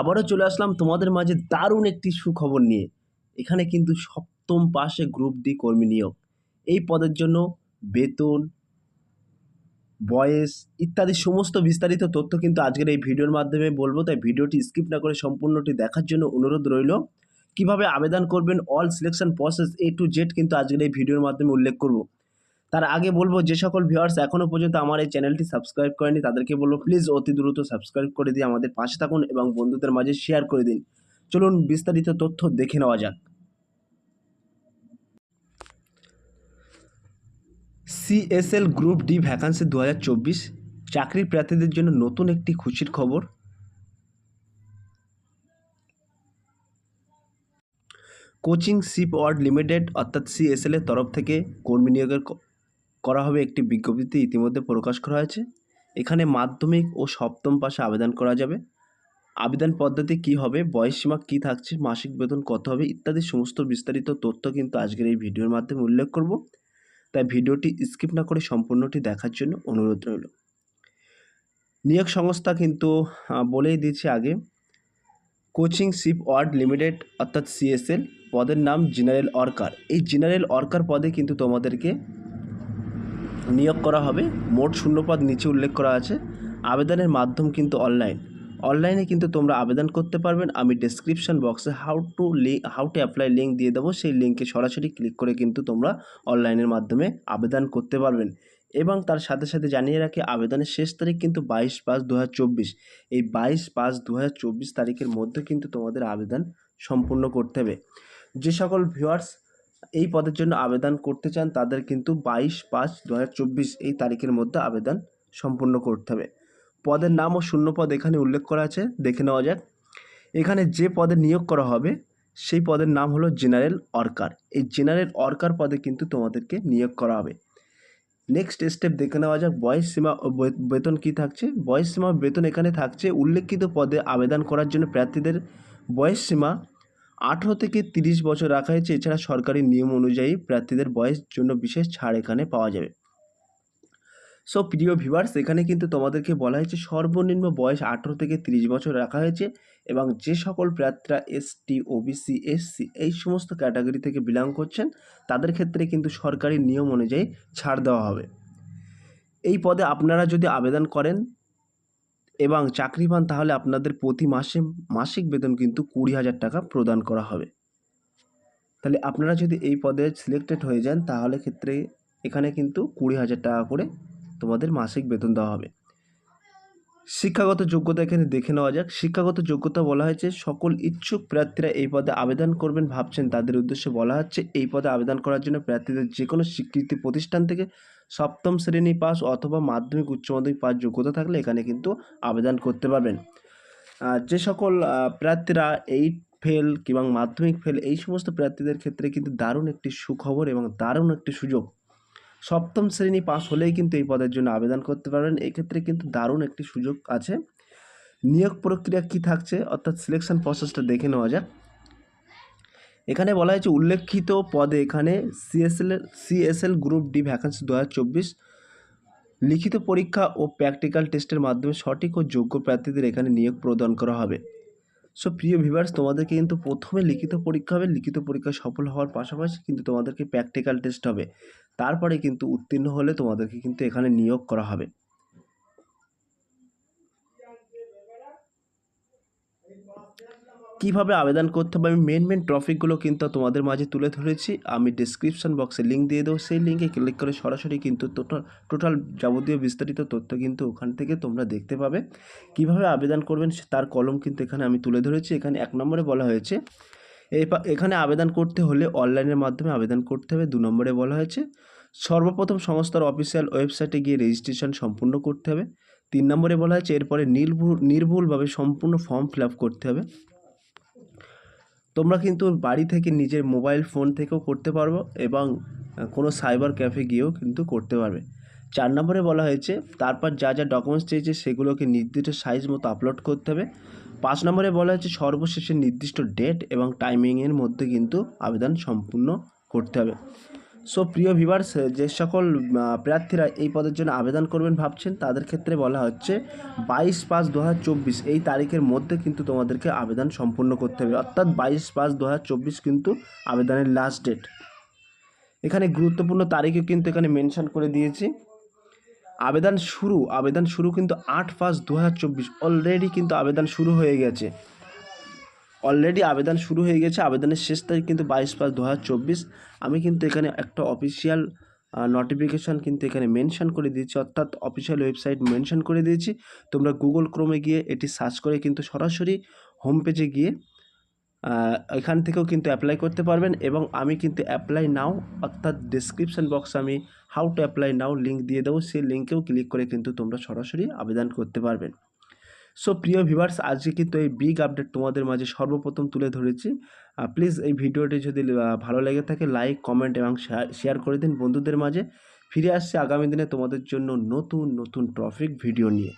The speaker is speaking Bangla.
আবারও চলে আসলাম তোমাদের মাঝে দারুণ একটি সুখবর নিয়ে। এখানে কিন্তু সপ্তম পাশে গ্রুপ ডি কর্মী নিয়োগ। এই পদের জন্য বেতন, বয়স ইত্যাদি সমস্ত বিস্তারিত তথ্য কিন্তু আজকের এই ভিডিওর মাধ্যমে বলব, তাই ভিডিওটি স্কিপ না করে সম্পূর্ণটি দেখার জন্য অনুরোধ রইল। কীভাবে আবেদন করবেন all selection process A to Z কিন্তু আজকের এই ভিডিওর মাধ্যমে উল্লেখ করব। তার আগে বলব, যে সকল ভিউয়ার্স এখনও পর্যন্ত আমার এই চ্যানেলটি সাবস্ক্রাইব করেনি, তাদেরকে বলব প্লিজ অতি দ্রুত সাবস্ক্রাইব করে দিয়ে আমাদের পাশে থাকুন এবং বন্ধুদের মাঝে শেয়ার করে দিন। চলুন বিস্তারিত তথ্য দেখে নেওয়া যাক। সিএসএল গ্রুপ ডি ভ্যাকান্সি দু হাজার চব্বিশ, চাকরির প্রার্থীদের জন্য নতুন একটি খুশির খবর। কোচিং শিপ ওয়ার্ড লিমিটেড, অর্থাৎ সিএসএল এর তরফ থেকে কর্মী নিয়োগের করা হবে একটি বিজ্ঞপ্তিতে ইতিমধ্যে প্রকাশ করা হয়েছে। এখানে মাধ্যমিক ও সপ্তম পাশে আবেদন করা যাবে। আবেদন পদ্ধতি কী হবে বয়সসীমা কী থাকছে, মাসিক বেতন কত হবে ইত্যাদি সমস্ত বিস্তারিত তথ্য কিন্তু আজকের এই ভিডিওর মাধ্যমে উল্লেখ করব। তাই ভিডিওটি স্কিপ না করে সম্পূর্ণটি দেখার জন্য অনুরোধ রইল। নিয়োগ সংস্থা কিন্তু বলেই দিয়েছি আগে, কোচিং শিপ ওয়ার্ড লিমিটেড অর্থাৎ সিএসএল, পদের নাম জেনারেল অর্কার। এই জেনারেল অর্কার পদে কিন্তু তোমাদেরকে নিয়োগ করা হবে। মোট শূন্যপদ নিচে উল্লেখ করা আছে। আবেদনের মাধ্যম কিন্তু অনলাইন। অনলাইনে কিন্তু তোমরা আবেদন করতে পারবেন। আমি ডেসক্রিপশন বক্সে how to link how to apply link দিয়ে দেবো। সেই লিঙ্কে সরাসরি ক্লিক করে কিন্তু তোমরা অনলাইনের মাধ্যমে আবেদন করতে পারবেন। এবং তার সাথে সাথে জানিয়ে রাখি, আবেদনের শেষ তারিখ কিন্তু বাইশ পাঁচ দু এই বাইশ পাঁচ দু তারিখের মধ্যে কিন্তু তোমাদের আবেদন সম্পূর্ণ করতে হবে। যে সকল ভিউয়ার্স এই পদের জন্য আবেদন করতে চান, তাদের কিন্তু বাইশ পাঁচ দু এই তারিখের মধ্যে আবেদন সম্পূর্ণ করতে হবে। পদের নাম ও শূন্য পদ এখানে উল্লেখ করা আছে, দেখে নেওয়া যাক। এখানে যে পদে নিয়োগ করা হবে, সেই পদের নাম হলো জেনারেল অর্কার। এই জেনারেল অর্কার পদে কিন্তু তোমাদেরকে নিয়োগ করা হবে। নেক্সট স্টেপ দেখে নেওয়া যাক, বয়স সীমা ও বেতন কী থাকছে? বয়স সীমা বেতন এখানে থাকছে। উল্লেখিত পদে আবেদন করার জন্য প্রার্থীদের বয়স সীমা আঠেরো থেকে তিরিশ বছর রাখা হয়েছে এছাড়া সরকারি নিয়ম অনুযায়ী প্রার্থীদের বয়স জন্য বিশেষ ছাড় এখানে পাওয়া যাবে। সো প্রিয় ভিভার্স এখানে কিন্তু তোমাদেরকে বলা হয়েছে সর্বনিম্ন বয়স আঠেরো থেকে তিরিশ বছর রাখা হয়েছে এবং যে সকল প্রার্থীরা এসটি ওবিসি এসসি এই সমস্ত ক্যাটাগরি থেকে বিলং করছেন, তাদের ক্ষেত্রে কিন্তু সরকারি নিয়ম অনুযায়ী ছাড় দেওয়া হবে। এই পদে আপনারা যদি আবেদন করেন এবং চাকরি পান তাহলে আপনাদের প্রতি মাসে, মাসিক বেতন কিন্তু কুড়ি হাজার টাকা প্রদান করা হবে। তাহলে আপনারা যদি এই পদে সিলেক্টেড হয়ে যান, তাহলে ক্ষেত্রে এখানে কিন্তু কুড়ি হাজার টাকা করে তোমাদের মাসিক বেতন দেওয়া হবে। শিক্ষাগত যোগ্যতা এখানে দেখে নেওয়া যাক। শিক্ষাগত যোগ্যতা বলা হয়েছে, সকল ইচ্ছুক প্রার্থীরা এই পদে আবেদন করবেন ভাবছেন তাদের উদ্দেশ্যে বলা হচ্ছে, এই পদে আবেদন করার জন্য প্রার্থীদের যে কোনো স্বীকৃতি প্রতিষ্ঠান থেকে সপ্তম শ্রেণি পাস অথবা মাধ্যমিক, উচ্চ মাধ্যমিক পাস যোগ্যতা থাকলে এখানে কিন্তু আবেদন করতে পারবেন। যে সকল প্রার্থীরা এইট ফেল কিংবা মাধ্যমিক ফেল এই সমস্ত প্রার্থীদের ক্ষেত্রে কিন্তু দারুণ একটি সুখবর এবং দারুণ একটি সুযোগ। সপ্তম শ্রেণি পাস হলেই কিন্তু এই পদের জন্য আবেদন করতে পারবেন। এক্ষেত্রে কিন্তু দারুণ একটি সুযোগ আছে। নিয়োগ প্রক্রিয়া কি থাকছে? অর্থাৎ সিলেকশন প্রসেসটা দেখে নেওয়া যাক। এখানে বলা হয়েছে, উল্লেখিত পদে এখানে CSL CSL group D vacancy দু হাজার চব্বিশ, লিখিত পরীক্ষা ও প্র্যাকটিক্যাল টেস্টের মাধ্যমে সঠিক ও যোগ্য প্রার্থীদের এখানে নিয়োগ প্রদান করা হবে। সো প্রিয় ভিভার্স তোমাদেরকে কিন্তু প্রথমে লিখিত পরীক্ষা হবে। লিখিত পরীক্ষা সফল হওয়ার পাশাপাশি কিন্তু তোমাদেরকে প্র্যাকটিক্যাল টেস্ট হবে। তারপরে কিন্তু উত্তীর্ণ হলে তোমাদেরকে কিন্তু এখানে নিয়োগ করা হবে। কীভাবে আবেদন করতে হবে? আমি মেন মেন টপিকগুলো কিন্তু তোমাদের মাঝে তুলে ধরেছি। আমি ডিসক্রিপশন বক্সে লিঙ্ক দিয়ে দেবো। সেই লিঙ্কে ক্লিক করে সরাসরি কিন্তু টোটাল যাবতীয় বিস্তারিত তথ্য কিন্তু ওখান থেকে তোমরা দেখতে পাবে। কীভাবে আবেদন করবেন তার কলম কিন্তু এখানে আমি তুলে ধরেছি। এখানে এক নম্বরে বলা হয়েছে এখানে আবেদন করতে হলে অনলাইনের মাধ্যমে আবেদন করতে হবে। দু নম্বরে বলা হয়েছে, সর্বপ্রথম সংস্থার অফিসিয়াল ওয়েবসাইটে গিয়ে রেজিস্ট্রেশন সম্পূর্ণ করতে হবে। তিন নম্বরে বলা হয়েছে, এরপরে নির্ভুল নির্ভুলভাবে সম্পূর্ণ ফর্ম ফিল করতে হবে। তোমরা কিন্তু বাড়ি থেকে নিজের মোবাইল ফোন থেকেও করতে পারব এবং কোনো সাইবার ক্যাফে গিয়েও কিন্তু করতে পারবে। চার নম্বরে বলা হয়েছে, তারপর যা যা ডকুমেন্টস চেয়েছে সেগুলোকে নির্দিষ্ট সাইজ মতো আপলোড করতে হবে। পাঁচ নম্বরে বলা হয়েছে, সর্বশেষে নির্দিষ্ট ডেট এবং টাইমিংয়ের মধ্যে কিন্তু আবেদন সম্পূর্ণ করতে হবে। সো প্রিয় ভিভার্স যে সকল প্রার্থীরা এই পদের জন্য আবেদন করবেন ভাবছেন, তাদের ক্ষেত্রে বলা হচ্ছে বাইশ পাঁচ দু এই তারিখের মধ্যে কিন্তু তোমাদেরকে আবেদন সম্পূর্ণ করতে হবে। অর্থাৎ বাইশ পাঁচ দু কিন্তু আবেদনের লাস্ট ডেট এখানে গুরুত্বপূর্ণ তারিখও কিন্তু এখানে মেনশন করে দিয়েছি। আবেদন শুরু আবেদন শুরু কিন্তু আট পাঁচ দু অলরেডি কিন্তু আবেদন শুরু হয়ে গেছে। অলরেডি আবেদন শুরু হয়ে গেছে। আবেদনের শেষ তারিখ কিন্তু বাইশ পাঁচ দু আমি কিন্তু এখানে একটা অফিসিয়াল নোটিফিকেশান কিন্তু এখানে মেনশন করে দিয়েছি। অর্থাৎ অফিসিয়াল ওয়েবসাইট মেনশন করে দিয়েছি। তোমরা গুগল ক্রোমে গিয়ে এটি সার্চ করে কিন্তু সরাসরি হোম পেজে গিয়ে এখান থেকেও কিন্তু অ্যাপ্লাই করতে পারবেন এবং আমি কিন্তু অ্যাপ্লাই নাও অর্থাৎ ডিসক্রিপশন বক্সে আমি how to apply now link দিয়ে দেবো। সেই লিঙ্কেও ক্লিক করে কিন্তু তোমরা সরাসরি আবেদন করতে পারবেন। সো প্রিয় ভিভার্স আজকে কিন্তু এই বিগ আপডেট তোমাদের মাঝে সর্বপ্রথম তুলে ধরেছি। প্লিজ এই ভিডিওটি যদি ভালো লেগে থাকে লাইক কমেন্ট এবং শেয়ার করে দিন বন্ধুদের মাঝে। ফিরে আসছে আগামী দিনে তোমাদের জন্য নতুন নতুন ট্রফিক ভিডিও নিয়ে।